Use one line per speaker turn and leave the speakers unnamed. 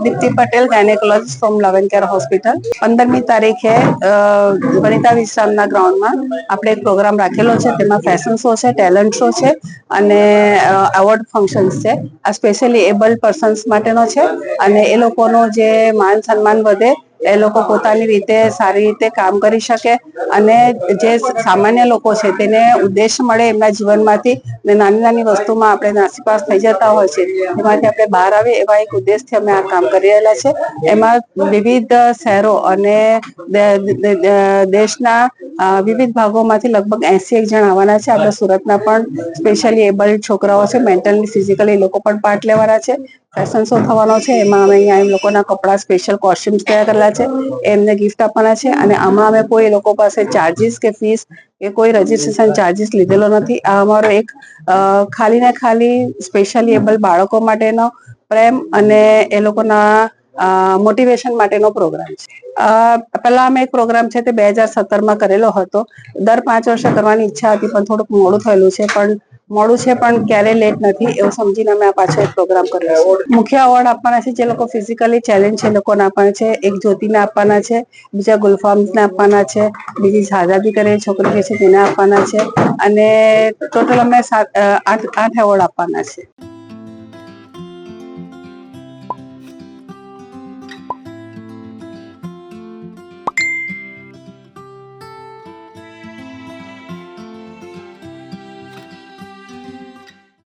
Deepti Patel gynaecologist from Lavan care hospital પંદરમી તારીખે વનિતા વિશ્રામના ગ્રાઉન્ડમાં આપણે એક પ્રોગ્રામ રાખેલો છે તેમાં ફેશન શો છે ટેલેન્ટ શો છે અને એવોર્ડ ફંક્શન્સ છે આ સ્પેશિયલી એબલ પર્સન્સ માટેનો છે અને એ લોકોનો જે માન સન્માન વધે એ લોકો પોતાની રીતે સારી રીતે કામ કરી શકે અને જે સામાન્ય લોકો છે તેને ઉદ્દેશ મળે એમના જીવનમાંથી ને નાની નાની વસ્તુમાં આપણે નાસીપાસ થઈ જતા હોય છે. એમાંથી આપણે બહાર આવે એવા એક ઉદ્દેશથી અમે આ કામ કરી રહેલા છે. એમાં વિવિધ શહેરો અને દેશના વિવિધ ભાગોમાંથી લગભગ એસી એક જણ આવવાના છે. આપણા સુરતના પણ સ્પેશિયલી એબલ્ડ છોકરાઓ છે મેન્ટલી ફિઝિકલી એ લોકો પણ પાર્ટ લેવાના છે. ફેશન શો થવાનો છે. એમાં અમે અહીંયા એમ લોકોના કપડાં સ્પેશિયલ કોસ્ટ્યુમ્સ તૈયાર કરેલા છે. એમને ગિફ્ટ આપવાના છે અને આમાં અમે કોઈ એ લોકો પાસે ચાર્જિસ કે ફીસ કે કોઈ રજીસ્ટ્રેશન ચાર્જિસ લીધેલો નથી. આ અમારો એક ખાલી ને ખાલી સ્પેશિયલી એબલ બાળકો માટેનો પ્રેમ અને એ લોકોના મોટિવેશન માટેનો પ્રોગ્રામ છે. પહેલા અમે એક પ્રોગ્રામ છે તે બે હજાર સત્તરમાં કરેલો હતો. દર પાંચ વર્ષે કરવાની ઈચ્છા હતી, પણ થોડુંક મોડું થયેલું છે, પણ મોડું છે, પણ ક્યારે લેટ નથી, એવું સમજીને અમે આ પાછો એક પ્રોગ્રામ કર્યો છે. મુખ્ય એવોર્ડ આપવાના છે જે લોકો ફિઝિકલી ચેલેન્જ છે લોકોને આપવાના છે, એક જ્યોતિને આપવાના છે, બીજા ગુલફામ્સને આપવાના છે, બીજી શાહજાદી કરે છોકરી જે છે તેને આપવાના છે, અને ટોટલ અમે આઠ આઠ એવોર્ડ આપવાના છે.